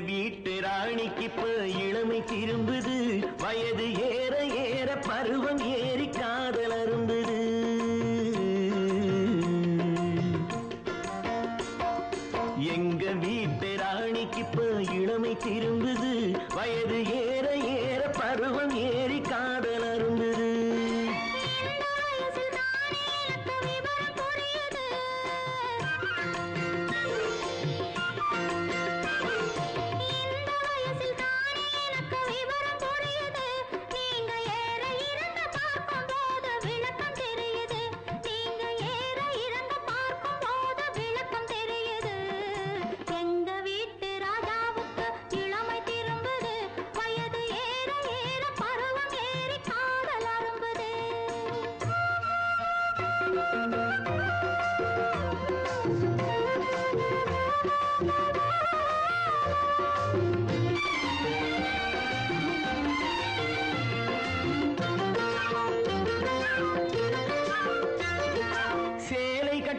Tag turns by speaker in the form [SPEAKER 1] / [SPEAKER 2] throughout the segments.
[SPEAKER 1] வீட்டு ராணிக்கு இப்ப இளமை திரும்புது. வயது ஏற ஏற பருவம் ஏறி காதல் அருந்தது எங்க வீட்டு ராணிக்கு இப்ப இளமை திரும்புது. வயது ஏற ஏற பருவம் ஏறி காதல்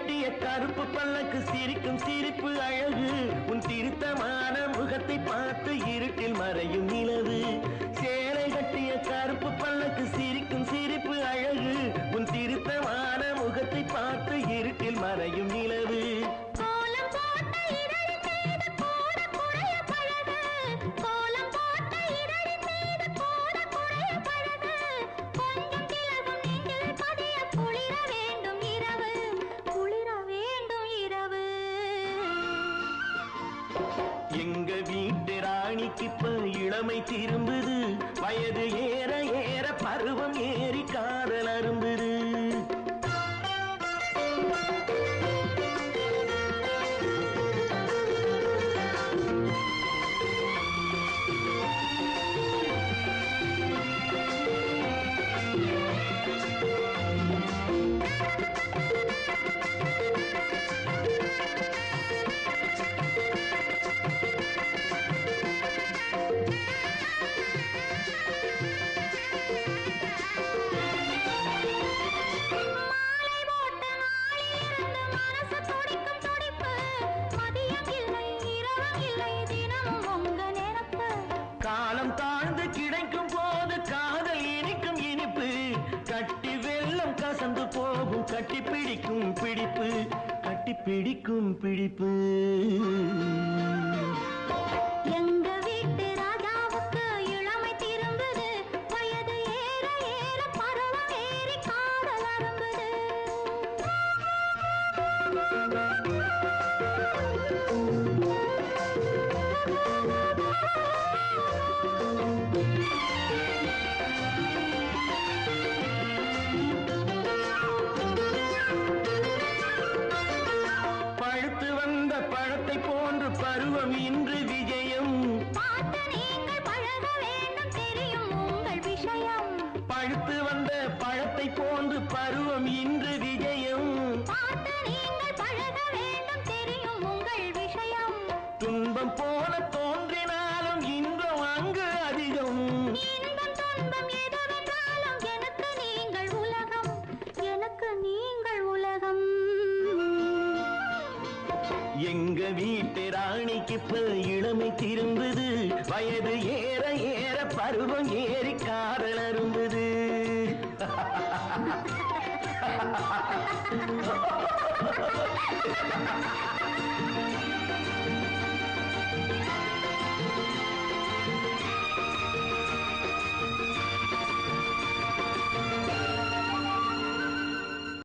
[SPEAKER 1] கட்டிய கருப்பு பல்லக்கு சிரிக்கும் சிரிப்பு அழகு. உன் சிரித்தமான முகத்தை பார்த்து இருட்டில் மறையும் நிலவு. எங்க வீட்டு ராணிக்கு இப்ப இளமை திரும்புது. வயது ஏற ஏற பருவ பிடிப்பு.
[SPEAKER 2] பருவம்
[SPEAKER 1] இன்று விஜயம். துன்பம் போல தோன்றினாலும் இன்பம் அங்கு அதிகம்.
[SPEAKER 2] எனக்கு நீங்கள் நீங்கள் உலகம்.
[SPEAKER 1] எங்க வீட்டு ராணிக்கு இளமை திரும்புது. வயது ஏற ஏற பருவம் ஏறி காதலரும்பு Thank you.